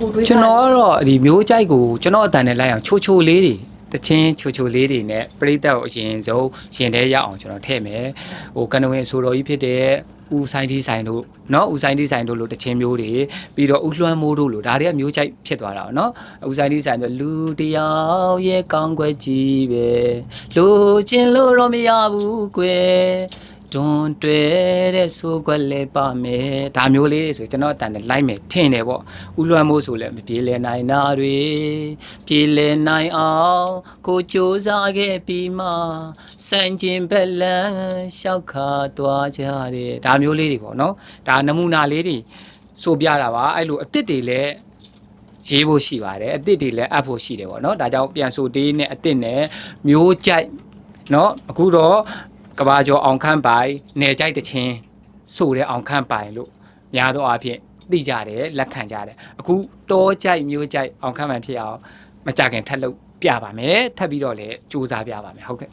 ကိုတွေး ကျွန်တော်ကတော့ဒီမျိုးကြိုက်ကိုကျွန်တော်အတန်နဲ့လိုက်အောင်ချိုချိုလေးတွေတချင်းချိုချိုလေးတွေနဲ့ပြိတ္တကိုအရင်ဆုံးရှင်ထဲရအောင်ကျွန်တော်ထည့်မယ်ဟိုကနဝင်ဆိုတော်ကြီးဖြစ်တဲ့ဦးဆိုင်ဒီဆိုင်တို့เนาะဦးဆိုင်ဒီဆိုင်တို့လို့တချင်းမျိုးတွေပြီးတော့ဦးလွှမ်းမိုးတို့လို့ဒါတွေကမျိုးကြိုက်ဖြစ်သွားတာပေါ့เนาะဦးဆိုင်ဒီဆိုင်ဆိုလူတယောက်ရဲ့ကောင်းကွက်ကြီးပဲလိုချင်လို့တော့မရဘူးကွယ် တွန်တွဲတဲ့ဆိုကွက်လဲပါမယ်ဒါမျိုးလေးတွေဆိုကျွန်တော်အတန်နဲ့လိုက်မယ်ထင်တယ်ပေါ့ဦးလွှမ်းမိုးဆိုလဲမပြေလဲနိုင်တာတွေပြေလဲနိုင်အောင်ကိုစ조사ခဲ့ပြီးမှစံကျင်ဘက်လန်းလျှောက်ခါသွားကြတယ်ဒါမျိုးလေးတွေပေါ့နော်ဒါနမူနာလေးတွေဆိုပြတာပါအဲ့လိုအစ်စ်တွေလည်းရေးဖို့ရှိပါတယ်အစ်စ်တွေလည်းအပ်ဖို့ရှိတယ်ပေါ့နော်ဒါကြောင့်ပြန်ဆိုတေးနဲ့အစ်စ်နဲ့မျိုးကြိုက်နော်အခုတော့ ကဘာကျော်အောင်ခန့်ပိုင်နယ်ကြိုက်တချင်းဆိုတဲ့အောင်ခန့်ပိုင်လို့များသောအားဖြင့်သိကြတယ်လက်ခံကြတယ်အခုတောကြိုက်မျိုးကြိုက်အောင်ခန့်ပိုင်ဖြစ်အောင်မကြခင်ထပ်လုပ်ပြပါမယ်ထပ်ပြီးတော့လည်းစူးစမ်းပြပါမယ်ဟုတ်ကဲ့